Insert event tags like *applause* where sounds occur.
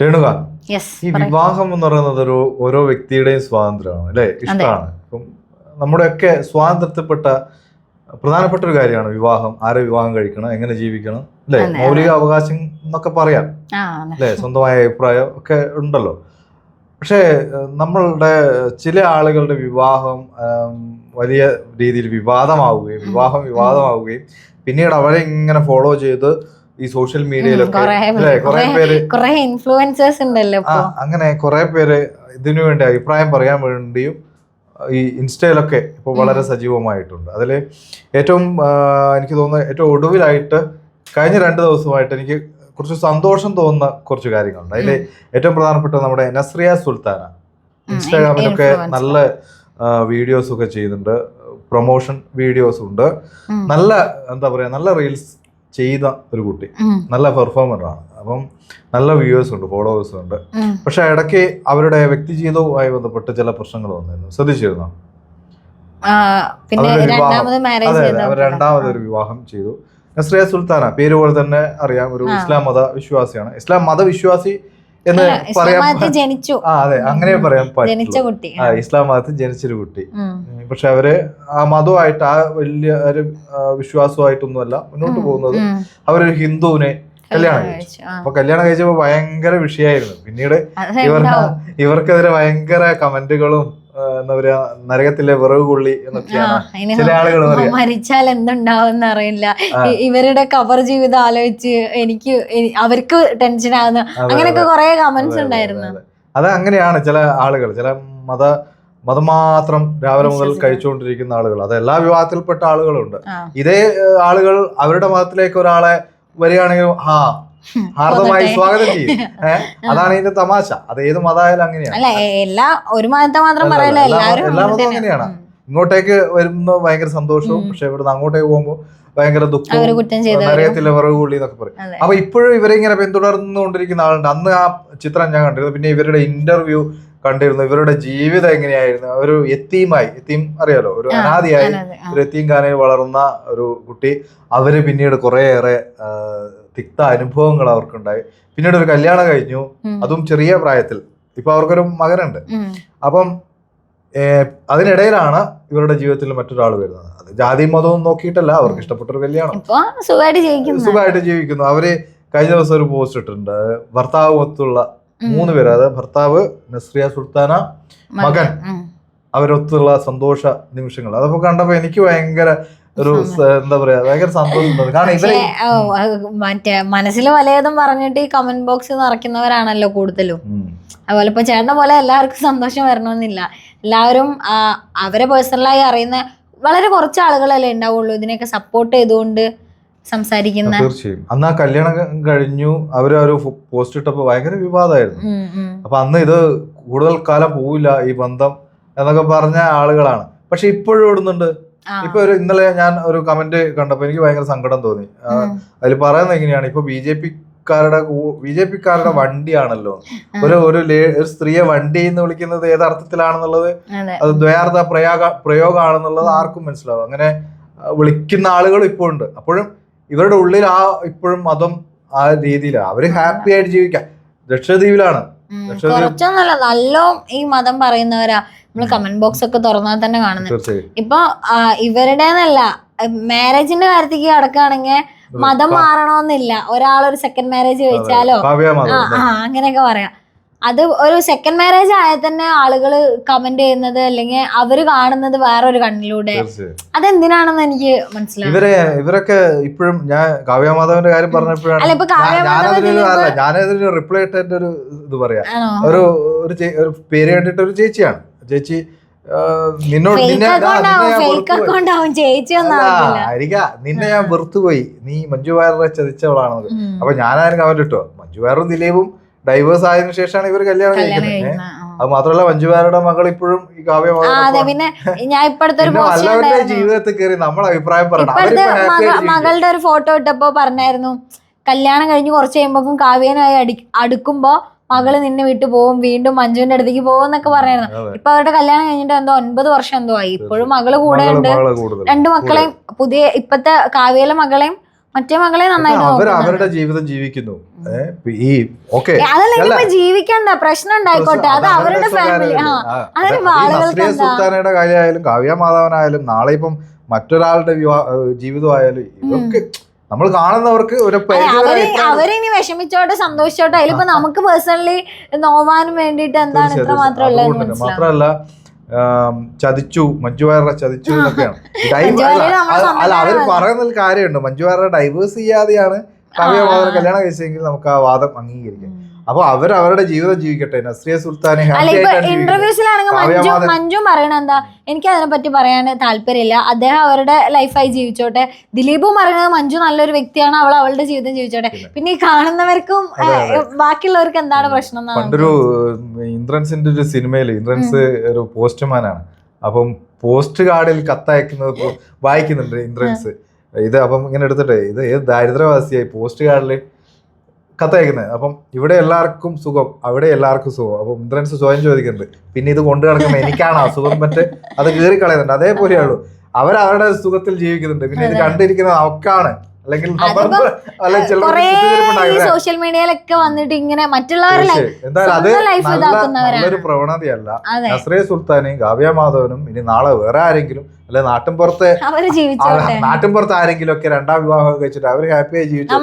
രേണുക ഈ വിവാഹം എന്ന് പറയുന്നത് ഒരു ഓരോ വ്യക്തിയുടെയും സ്വാതന്ത്ര്യമാണ് അല്ലെ? ഇഷ്ടമാണ്. ഇപ്പം നമ്മുടെയൊക്കെ സ്വാതന്ത്ര്യത്തിൽപ്പെട്ട പ്രധാനപ്പെട്ട ഒരു കാര്യമാണ് വിവാഹം. ആരെ വിവാഹം കഴിക്കണം എങ്ങനെ ജീവിക്കണം അല്ലെ? മൗലിക അവകാശം എന്നൊക്കെ പറയാം. അല്ലെ? സ്വന്തമായ അഭിപ്രായം ഒക്കെ ഉണ്ടല്ലോ. പക്ഷേ നമ്മളുടെ ചില ആളുകളുടെ വിവാഹം വലിയ രീതിയിൽ വിവാദമാവുകയും വിവാഹം വിവാദമാവുകയും പിന്നീട് അവരെ ഇങ്ങനെ ഫോളോ ചെയ്ത് ഈ സോഷ്യൽ മീഡിയയിലൊക്കെ ഇൻഫ്ലുവൻസേഴ്സ് ഉണ്ടല്ലോ അങ്ങനെ കുറെ പേര് ഇതിനു വേണ്ടി അഭിപ്രായം പറയാൻ വേണ്ടിയും ഈ ഇൻസ്റ്റയിലൊക്കെ ഇപ്പോൾ വളരെ സജീവമായിട്ടുണ്ട്. അതിൽ ഏറ്റവും എനിക്ക് തോന്നുന്നത് ഏറ്റവും ഒടുവിലായിട്ട് കഴിഞ്ഞ രണ്ട് ദിവസമായിട്ട് എനിക്ക് കുറച്ച് സന്തോഷം തോന്നുന്ന കുറച്ച് കാര്യങ്ങളുണ്ട്. അതിൽ ഏറ്റവും പ്രധാനപ്പെട്ട നമ്മുടെ നസ്രിയ സുൽത്താന. ഇൻസ്റ്റാഗ്രാമിലൊക്കെ നല്ല വീഡിയോസ് ഒക്കെ ചെയ്യുന്നുണ്ട്. പ്രൊമോഷൻ വീഡിയോസ് ഉണ്ട്. നല്ല എന്താ പറയാ നല്ല റീൽസ് ചെയ്ത ഒരു കുട്ടി. നല്ല പെർഫോമറാണ്. അപ്പം നല്ല വ്യൂവേഴ്സ് ഉണ്ട് ഫോളോവേഴ്സ് ഉണ്ട് പക്ഷെ ഇടയ്ക്ക് അവരുടെ വ്യക്തി ജീവിതവുമായി ബന്ധപ്പെട്ട് ചില പ്രശ്നങ്ങൾ വന്നിരുന്നു. ശ്രദ്ധിച്ചിരുന്നോ? അവർ രണ്ടാമതൊരു വിവാഹം. ചെയ്തു. നസ്രിയ സുൽത്താന. പേര് പോലെ തന്നെ അറിയാം. ഒരു ഇസ്ലാം മത വിശ്വാസിയാണ്. ഇസ്ലാം മതവിശ്വാസി എന്ന് പറയാൻ മതത്തിൽ ജനിച്ചു. ആ അതെ അങ്ങനെ പറയാൻ ജനിച്ച പറ്റും കുട്ടി. ആ ഇസ്ലാം മതത്തിൽ ജനിച്ചൊരു കുട്ടി. പക്ഷെ അവർ ആ മതമായിട്ട് ആ വലിയ ഒരു വിശ്വാസമായിട്ടൊന്നുമല്ല മുന്നോട്ട് പോകുന്നത്. അവരൊരു ഹിന്ദുവിനെ കല്യാണം കഴിച്ചു. അപ്പൊ കല്യാണം കഴിച്ചപ്പോ ഭയങ്കര വിഷയമായിരുന്നു പിന്നീട് ഇവർക്ക്. ഇവർക്കെതിരെ ഭയങ്കര കമന്റുകളും എന്താ പറയാ നരകത്തിലെ വിറവ് കൊള്ളി എന്നൊക്കെയാണ് ചില ആളുകൾ മരിച്ചാൽ എന്തുണ്ടാവും അറിയില്ല. ഇവരുടെ കവർ ജീവിതം ആലോചിച്ച് എനിക്ക് അവർക്ക് ടെൻഷൻ ആവുന്ന അങ്ങനെയൊക്കെ കൊറേ കമന്റ്സ് ഉണ്ടായിരുന്നു. അതെ, അങ്ങനെയാണ് ചില ആളുകൾ. ചില മത മതം മാത്രം രാവിലെ മുതൽ കഴിച്ചുകൊണ്ടിരിക്കുന്ന ആളുകൾ. അത് എല്ലാ വിഭാഗത്തിൽപ്പെട്ട ആളുകളുണ്ട്. ഇതേ ആളുകൾ അവരുടെ മതത്തിലേക്ക് ഒരാളെ വരികയാണെങ്കിൽ ആ ഹാർദമായി. സ്വാഗതം ചെയ്യും. *laughs* അതാണ് ഇതിന്റെ തമാശ. അത് ഏത് മതമായാലും അങ്ങനെയാണ്. അല്ല എല്ലാ ഒരു മതത്തെ മാത്രം എല്ലാ- എല്ലാവരും എല്ലാ മതവും അങ്ങനെയാണ്. ഇങ്ങോട്ടേക്ക് വരുന്ന ഭയങ്കര സന്തോഷവും പക്ഷെ ഇവിടുന്ന് അങ്ങോട്ടേക്ക് പോകുമ്പോൾ ഭയങ്കര ദുഃഖം ദുഃഖവും നരകത്തിലെ വിറവ് കൊള്ളി എന്നൊക്കെ പറയും. അപ്പൊ ഇപ്പോഴും ഇവരെ ഇങ്ങനെ പിന്തുടർന്നുകൊണ്ടിരിക്കുന്ന ആളുണ്ട്. അന്ന് ആ ചിത്രം ഞാൻ കണ്ടിരുന്നു. പിന്നെ ഇവരുടെ ഇന്റർവ്യൂ കണ്ടിരുന്നു. ഇവരുടെ ജീവിതം എങ്ങനെയായിരുന്നു? ഒരു എത്തീമായി. എത്തീം അറിയാലോ? ഒരു അനാദിയായി ഒരു എത്തീം ഒരു എത്തീംഖാനയിൽ വളർന്ന ഒരു കുട്ടി. അവർ പിന്നീട് കുറേയേറെ തിക്ത അനുഭവങ്ങൾ അവർക്കുണ്ടായി. പിന്നീട് ഒരു കല്യാണം കഴിഞ്ഞു. അതും ചെറിയ പ്രായത്തിൽ. ഇപ്പൊ അവർക്കൊരു മകനുണ്ട്. അപ്പം അതിനിടയിലാണ് ഇവരുടെ ജീവിതത്തിൽ മറ്റൊരാൾ വരുന്നത്. അത് ജാതി മതവും നോക്കിയിട്ടല്ല. അവർക്ക് ഇഷ്ടപ്പെട്ട ഒരു കല്യാണം. സുഖമായിട്ട് ജീവിക്കുന്നു. അവർ കഴിഞ്ഞ ദിവസം ഒരു പോസ്റ്റ് ഇട്ടിട്ടുണ്ട്. ഭർത്താവ് ഒത്തുള്ള ഉം. മൂന്ന് പേര് അതായത് ഭർത്താവ് നസ്രിയ സുൽത്താന മകൻ. അവരൊത്തുള്ള സന്തോഷ നിമിഷങ്ങൾ. അതൊക്കെ കണ്ടപ്പോ എനിക്ക് ഭയങ്കര ഒരു എന്താ പറയാ ഭയങ്കര സന്തോഷം കാരണം മറ്റേ മനസ്സിൽ വലയതും പറഞ്ഞിട്ട് ഈ കമന്റ് ബോക്സ് നിറയ്ക്കുന്നവരാണല്ലോ കൂടുതലും. അതുപോലെ ഇപ്പൊ ചേട്ടൻ പോലെ എല്ലാവർക്കും സന്തോഷം വരണമെന്നില്ല. എല്ലാവരും അവരെ പേഴ്സണലായി അറിയുന്ന വളരെ കുറച്ച് ആളുകളല്ലേ ഉണ്ടാവുള്ളൂ. ഇതിനെയൊക്കെ സപ്പോർട്ട് ചെയ്തുകൊണ്ട് സംസാരിക്കുന്ന തീർച്ചയായും. അന്ന് ആ കല്യാണം കഴിഞ്ഞു. അവരൊരു ആ ഒരു പോസ്റ്റ് ഇട്ടപ്പോ ഭയങ്കര വിവാദമായിരുന്നു. അപ്പൊ അന്ന് ഇത് കൂടുതൽ കാലം പോവില്ല ഈ ബന്ധം എന്നൊക്കെ പറഞ്ഞ ആളുകളാണ്. പക്ഷെ ഇപ്പോഴും ഇടുന്നുണ്ട് ഇപ്പൊ ഒരു ഇന്നലെ ഞാൻ ഒരു കമന്റ് കണ്ടപ്പോ എനിക്ക് ഭയങ്കര സങ്കടം തോന്നി. അതിൽ പറയുന്നത് എങ്ങനെയാണ്? ഇപ്പൊ ബി ജെ പിക്കാരുടെ ബി ജെ പിക്കാരുടെ വണ്ടിയാണല്ലോ. ഒരു ഒരു ഒരു സ്ത്രീയെ വണ്ടി എന്ന് വിളിക്കുന്നത് ഏത് അർത്ഥത്തിലാണെന്നുള്ളത് അത്. ദ്വയാർത്ഥ പ്രയോഗ പ്രയോഗമാണെന്നുള്ളത് ആർക്കും മനസ്സിലാവും. അങ്ങനെ വിളിക്കുന്ന ആളുകൾ ഇപ്പോൾ ഉണ്ട് അപ്പോഴും ഇവരുടെ ഉള്ളിൽ ആ ഇപ്പോഴും മതം ആ രീതിയിലാണ് അവർ ഹാപ്പി ആയിട്ട് ജീവിക്കാം ദക്ഷിണദ്വീപിലാണ് കുറച്ചൊന്നല്ല നല്ല ഈ മതം പറയുന്നവരാ. നമ്മൾ കമന്റ് ബോക്സ് ഒക്കെ തുറന്നാൽ തന്നെ കാണുന്നത് ഇപ്പൊ ഇവരുടെന്നല്ല മാരേജിന്റെ കാര്യത്തേക്ക് കിടക്കുകയാണെങ്കിൽ മതം മാറണമെന്നില്ല ഒരാൾ ഒരു സെക്കൻഡ് മാരേജ് ആ അങ്ങനെയൊക്കെ പറയാം. അത് ഒരു സെക്കൻഡ് മാരേജ് ആയാൽ തന്നെ ആളുകൾ കമന്റ് ചെയ്യുന്നത് അല്ലെങ്കിൽ അവർ കാണുന്നത് വേറൊരു കണ്ണിലൂടെ. അതെന്തിനാണെന്ന് എനിക്ക് മനസ്സിലായി ഇവരെ ഇവരൊക്കെ ഇപ്പോഴും ഞാൻ കാവ്യ മാധവന്റെ കാര്യം പറഞ്ഞപ്പോഴാണ് ഞാനതിലൊരു റിപ്ലൈ ഇട്ടതിന്റെ ഒരു ഇത് പറയാം. ഒരു ഒരു പേര് കണ്ടിട്ട് ഒരു ചേച്ചിയാണ്. ചേച്ചി നിന്നോട് നിന്നെ ഞാൻ വെറുത്തുപോയി. നീ മഞ്ജു വാര്യറെ ചതിച്ചവളാണത് അപ്പൊ ഞാനായിരുന്നു കമന്റ് ഇട്ടോ? മഞ്ജു വാര്യറും ദിലീപും ഡൈവേഴ്സ് ആയതിനു ശേഷമാണ് ഇവർ കല്യാണം കഴിക്കുന്നത്. അത് മാത്രമല്ല മഞ്ജുമാരുടെ മകൾ ഇപ്പോഴും ഈ കാവ്യ അതെ. പിന്നെ ഞാൻ ഇപ്പോഴത്തെ ഒരു ജീവിതത്തിൽ കയറി നമ്മളെ അഭിപ്രായം പറഞ്ഞു. മകളുടെ ഒരു ഫോട്ടോ ഇട്ടപ്പോ പറഞ്ഞായിരുന്നു കല്യാണം കഴിഞ്ഞ് കുറച്ച് കഴിയുമ്പോഴും കാവ്യനായി അടി അടുക്കുമ്പോ മകൾ നിന്നെ വിട്ടു പോവും വീണ്ടും മഞ്ജുവിന്റെ അടുത്തേക്ക് പോകും എന്നൊക്കെ പറഞ്ഞായിരുന്നു. ഇപ്പൊ അവരുടെ കല്യാണം കഴിഞ്ഞിട്ട് എന്തോ ഒൻപത് വർഷം എന്തോ ആയി. ഇപ്പോഴും മകൾ കൂടെ ഉണ്ട്. രണ്ടു രണ്ട് മക്കളെയും പുതിയ ഇപ്പത്തെ കാവ്യയിലെ മകളെയും മറ്റേ മകളെ നന്നായിട്ട് അവർ അവരുടെ ജീവിതം ജീവിക്കുന്നു. ഈ ഓക്കെ. ജീവിക്കണ്ട പ്രശ്നം ഉണ്ടായിക്കോട്ടെ. അത് അവരുടെ ഫാമിലി എന്താ? സുൽത്താനയുടെ കാര്യമായാലും കാവ്യ മാധവനായാലും നാളെ ഇപ്പം മറ്റൊരാളുടെ ജീവിതമായാലും ഇവർക്ക് നമ്മൾ കാണുന്നവർക്ക് ഒരു അവരിനി വിഷമിച്ചോട്ടെ സന്തോഷിച്ചോട്ടെ. അതിലിപ്പോ നമുക്ക് പേഴ്സണലി നോവാനും വേണ്ടിട്ട് എന്താണ് ഇത്ര മാത്രമല്ല ചതിച്ചു മഞ്ജു വാര്യറെ ചതിച്ചു എന്നൊക്കെയാണ്. *laughs* ഡൈവ് അല്ല, അവർ അവർ സ്വന്തക്കാരാണ്. പറയുന്ന കാര്യമുണ്ട്. മഞ്ജു വാര്യറെ ഡൈവേഴ്സ് ചെയ്യാതെയാണ് കാവ്യ മാധവനെ കല്യാണം കഴിച്ചെങ്കിൽ നമുക്ക് ആ വാദം അംഗീകരിക്കാം. അപ്പൊ അവർ അവരുടെ ജീവിതം ജീവിക്കട്ടെ. നസ്രിയ സുൽത്താനെ ഇന്റർവ്യൂസിലാണെങ്കിൽ മഞ്ജു പറയണ എന്താ? എനിക്ക് അതിനെ പറ്റി പറയാൻ താല്പര്യമില്ല. അദ്ദേഹം അവരുടെ ലൈഫായി ജീവിച്ചോട്ടെ. ദിലീപും പറയുന്നത് മഞ്ജു നല്ലൊരു വ്യക്തിയാണ്. അവൾ അവളുടെ ജീവിതം ജീവിച്ചോട്ടെ. പിന്നെ. ഈ കാണുന്നവർക്കും ബാക്കിയുള്ളവർക്ക് എന്താണ് പ്രശ്നം പണ്ടൊരു ഇന്ദ്രൻസിന്റെ ഒരു സിനിമയിൽ ഇന്ദ്രൻസ് ഒരു പോസ്റ്റ്മാനാണ് അപ്പം പോസ്റ്റ് കാർഡിൽ കത്തയക്കുന്നത് *laughs* വായിക്കുന്നുണ്ട് ഇന്ദ്രൻസ്. ഇത് അപ്പം ഇങ്ങനെ എടുത്തിട്ടെ ഇത് ഏത് ദാരിദ്ര്യവാസിയായി പോസ്റ്റ് കാർഡിൽ കത്തയക്കുന്നത് അപ്പം ഇവിടെ എല്ലാവർക്കും സുഖം അവിടെ എല്ലാവർക്കും സുഖം. അപ്പം ഇന്ദ്രൻസ് സ്വയം ചോദിക്കുന്നുണ്ട് പിന്നെ ഇത് കൊണ്ടു നടക്കുമ്പോൾ എനിക്കാണ് അസുഖം? മറ്റേ അത് കീറി കളയുന്നുണ്ട് അതേപോലെയുള്ളൂ അവരവരുടെ സുഖത്തിൽ ജീവിക്കുന്നുണ്ട്. പിന്നെ ഇത്. കണ്ടിരിക്കുന്നത് അവക്കാണ്. അല്ലെങ്കിൽ? സോഷ്യൽ മീഡിയയിലൊക്കെ വന്നിട്ട് ഇങ്ങനെ മറ്റുള്ളവരുടെ പ്രവണതയല്ല. നസ്രേ സുൽത്താനെയും കാവ്യ മാധവനും ഇനി നാളെ വേറെ ആരെങ്കിലും അല്ലെ നാട്ടും പുറത്തെ നാട്ടും പുറത്ത് ആരെങ്കിലും ഒക്കെ രണ്ടാം വിവാഹം കഴിച്ചിട്ട് അവർ ഹാപ്പിയായി ജീവിച്ചു